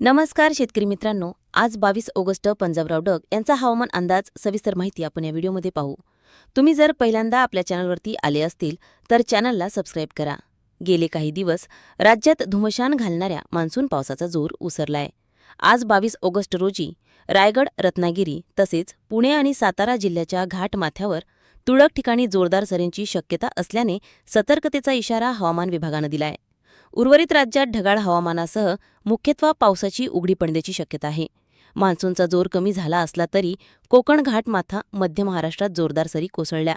नमस्कार शेतकरी मित्रांनो आज बावीस ऑगस्ट पंजाबराव डग यांचा हवामान अंदाज सविस्तर माहिती आपण या व्हिडिओमध्ये पाहू. तुम्ही जर पहिल्यांदा आपल्या चॅनलवरती आले असतील तर चॅनलला सबस्क्राईब करा. गेले काही दिवस राज्यात धुमशान घालणाऱ्या मान्सून पावसाचा जोर उसरलाय. आज बावीस ऑगस्ट रोजी रायगड रत्नागिरी तसेच पुणे आणि सातारा जिल्ह्याच्या घाटमाथ्यावर तुरळक ठिकाणी जोरदार सरींची शक्यता असल्याने सतर्कतेचा इशारा हवामान विभागानं दिलाय. उर्वरित राज्यात ढगाळ हवामानासह मुख्यत्वे पावसाची उघडी पडण्याची शक्यता आहे. मान्सूनचा जोर कमी झाला असला तरी कोकण घाटमाथा मध्य महाराष्ट्रात जोरदार सरी कोसळल्या.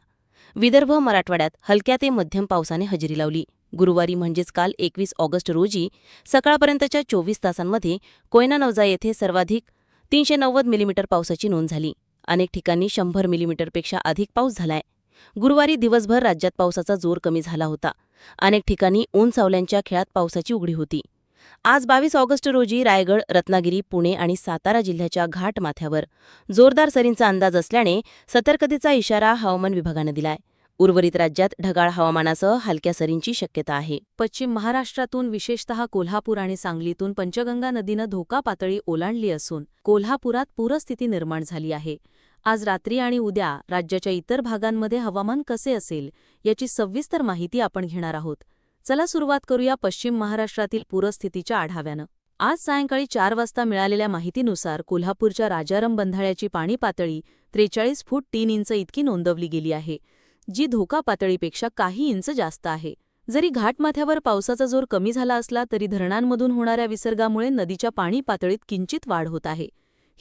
विदर्भ मराठवाड्यात हलक्या ते मध्यम पावसाने हजेरी लावली. गुरुवारी म्हणजेच काल एकवीस ऑगस्ट रोजी सकाळपर्यंतच्या चोवीस तासांमध्ये कोयना नवजा येथे सर्वाधिक तीनशे नव्वद मिलीमीटर पावसाची नोंद झाली. अनेक ठिकाणी शंभर मिलीमीटरपेक्षा अधिक पाऊस झालाय. गुरुवारी दिवसभर राज्यात पावसाचा जोर कमी झाला होता. अनेक ठिकाणी ऊन सावल्यांच्या खेळात पावसाची उघडी होती. आज बावीस ऑगस्ट रोजी रायगड रत्नागिरी पुणे आणि सातारा जिल्ह्याच्या घाट माथ्यावर जोरदार सरींचा अंदाज असल्याने सतर्कतेचा इशारा हवामान विभागानं दिलाय. उर्वरित राज्यात ढगाळ हवामानासह हलक्या सरींची शक्यता आहे. पश्चिम महाराष्ट्रातून विशेषतः कोल्हापूर आणि सांगलीतून पंचगंगा नदीनं धोका पातळी ओलांडली असून कोल्हापुरात पूरस्थिती निर्माण झाली आहे. आज रात्री आणि उद्या राज्याच्या इतर भागांमध्ये हवामान कसे असेल याची सविस्तर माहिती आपण घेणार आहोत. चला सुरुवात करूया पश्चिम महाराष्ट्रातील पूरस्थितीच्या आढाव्यानं. आज सायंकाळी चार वाजता मिळालेल्या माहितीनुसार कोल्हापूरच्या राजाराम बंधाळ्याची पाणी पातळी त्रेचाळीस फूट तीन इंच इतकी नोंदवली गेली आहे जी धोका पातळीपेक्षा काही इंच जास्त आहे. जरी घाटमाथ्यावर पावसाचा जोर कमी झाला असला तरी धरणांमधून होणाऱ्या विसर्गामुळे नदीच्या पाणी पातळीत किंचित वाढ होत आहे.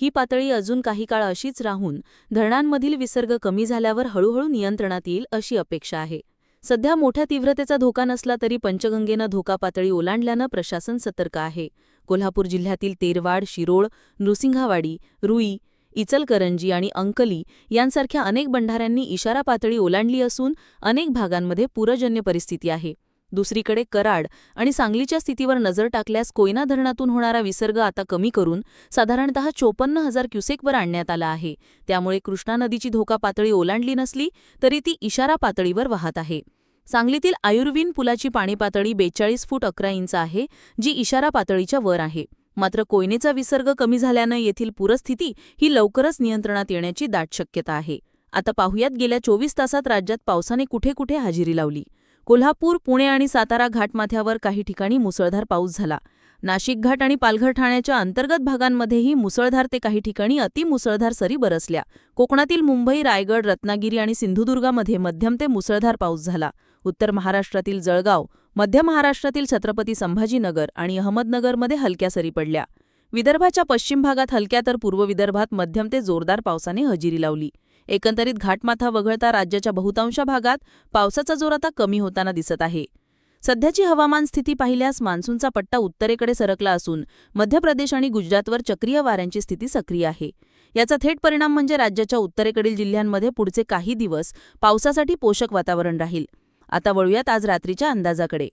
ही पातळी अजून काही काळ अशीच राहून धरणांमधील विसर्ग कमी झाल्यावर हळूहळू नियंत्रणात येईल अशी अपेक्षा आहे. सध्या मोठ्या तीव्रतेचा धोका नसला तरी पंचगंगेनं धोका पातळी ओलांडल्यानं प्रशासन सतर्क आहे. कोल्हापूर जिल्ह्यातील तेरवाड शिरोळ नृसिंहावाडी रुई इचलकरंजी आणि अंकली यांसारख्या अनेक बंधाऱ्यांनी इशारा पातळी ओलांडली असून अनेक भागांमध्ये पूरजन्य परिस्थिती आहे. दुसरीकडे कराड आणि सांगलीच्या स्थितीवर नजर टाकल्यास कोयना धरणातून होणारा विसर्ग आता कमी करून साधारणतः चोपन्न हजार क्युसेकवर आणण्यात आला आहे. त्यामुळे कृष्णा नदीची धोका पातळी ओलांडली नसली तरी ती इशारा पातळीवर वाहत आहे. सांगलीतील आयुर्वीन पुलाची पाणी पातळी बेचाळीस फूट अकरा इंच आहे जी इशारा पातळीच्या वर आहे. मात्र कोयनेचा विसर्ग कमी झाल्यानं येथील पूरस्थिती ही लवकरच नियंत्रणात येण्याची दाट शक्यता आहे. आता पाहुयात गेल्या चोवीस तासात राज्यात पावसाने कुठे कुठे हजेरी लावली? कोल्हापूर पुणे आणि सातारा घाटमाथ्यावर काही ठिकाणी मुसळधार पाऊस झाला. नाशिक घाट आणि पालघर ठाण्याच्या अंतर्गत भागांमध्येही मुसळधार ते काही ठिकाणी अतिमुसळधार सरी बरसल्या. कोकणातील मुंबई रायगड रत्नागिरी आणि सिंधुदुर्गामध्ये मध्यम ते मुसळधार पाऊस झाला. उत्तर महाराष्ट्रातील जळगाव मध्य महाराष्ट्रातील छत्रपती संभाजीनगर आणि अहमदनगरमध्ये हलक्या सरी पडल्या. विदर्भाच्या पश्चिम भागात हलक्या तर पूर्व विदर्भात मध्यम ते जोरदार पावसाने हजेरी लावली. एकंदरीत घाटमाथा वगळता राज्याच्या बहुतांश भागात पावसाचा जोर आता कमी होताना दिसत आहे. सध्याची हवामान स्थिती पाहिल्यास मान्सूनचा पट्टा उत्तरेकडे सरकला असून मध्य प्रदेश आणि गुजरातवर चक्रीय वाऱ्यांची स्थिती सक्रिय आहे. याचा थेट परिणाम म्हणजे राज्याच्या उत्तरेकडील जिल्ह्यांमध्ये पुढचे काही दिवस पावसासाठी पोषक वातावरण राहील. आता वळूयात आज रात्रीच्या अंदाजाकडे.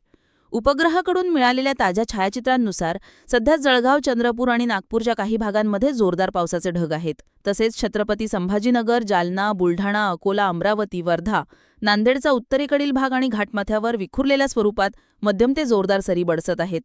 उपग्रहाकडून मिळालेल्या ताज्या छायाचित्रांनुसार सध्या जळगाव चंद्रपूर आणि नागपूरच्या काही भागांमध्ये जोरदार पावसाचे ढग आहेत. तसेच छत्रपती संभाजीनगर जालना बुलढाणा अकोला अमरावती वर्धा नांदेडचा उत्तरेकडील भाग आणि घाटमाथ्यावर विखुरलेल्या स्वरूपात मध्यम ते जोरदार सरी बडसत आहेत.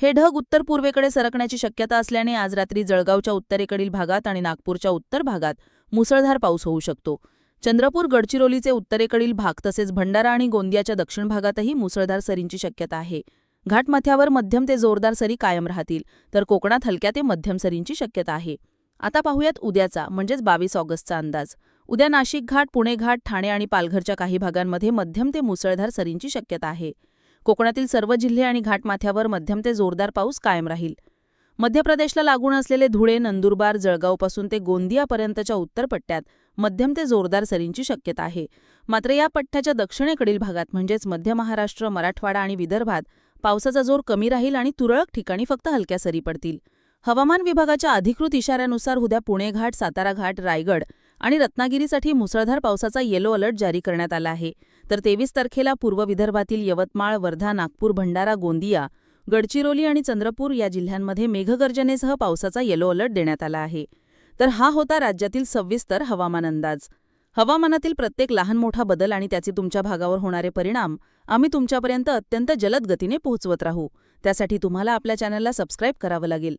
हे ढग उत्तर पूर्वेकडे सरकण्याची शक्यता असल्याने आज रात्री जळगावच्या उत्तरेकडील भागात आणि नागपूरच्या उत्तर भागात मुसळधार पाऊस होऊ शकतो. चंद्रपूर गडचिरोलीचे उत्तरेकडील भाग तसेच भंडारा आणि गोंदियाच्या दक्षिण भागातही मुसळधार सरींची शक्यता आहे. घाटमाथ्यावर मध्यम ते जोरदार सरी कायम राहतील तर कोकणात हलक्या ते मध्यम सरींची शक्यता आहे. आता पाहूयात उद्याचा म्हणजेच बावीस ऑगस्टचा अंदाज. उद्या नाशिक घाट पुणे घाट ठाणे आणि पालघरच्या काही भागांमध्ये मध्यम ते मुसळधार सरींची शक्यता आहे. कोकणातील सर्व जिल्हे आणि घाटमाथ्यावर मध्यम ते जोरदार पाऊस कायम राहील. मध्य प्रदेशला लागून असलेले धुळे नंदुरबार जळगावपासून ते गोंदियापर्यंतच्या उत्तर पट्ट्यात मध्यम ते जोरदार सरींची शक्यता आहे. मात्र या पठ्ठ्याच्या दक्षिणेकडील भागात म्हणजेच मध्य महाराष्ट्र मराठवाडा आणि विदर्भात पावसाचा जोर कमी राहील आणि तुरळक ठिकाणी फक्त हलक्या सरी पडतील. हवामान विभागाच्या अधिकृत इशाऱ्यानुसार उद्या पुणे घाट सातारा घाट रायगड आणि रत्नागिरीसाठी मुसळधार पावसाचा येलो अलर्ट जारी करण्यात आला आहे. तर तेवीस तारखेला पूर्व विदर्भातील यवतमाळ वर्धा नागपूर भंडारा गोंदिया गडचिरोली आणि चंद्रपूर या जिल्ह्यांमध्ये मेघगर्जनेसह पावसाचा येलो अलर्ट देण्यात आला आहे. तर हा होता राज्यातील सविस्तर हवामान अंदाज. हवामानातील प्रत्येक लहान मोठा बदल आणि त्याचे तुमच्या भागावर होणारे परिणाम आम्ही तुमच्यापर्यंत अत्यंत जलद गतीने पोहोचवत राहू. त्यासाठी तुम्हाला आपल्या चॅनलला सबस्क्राईब करावं लागेल.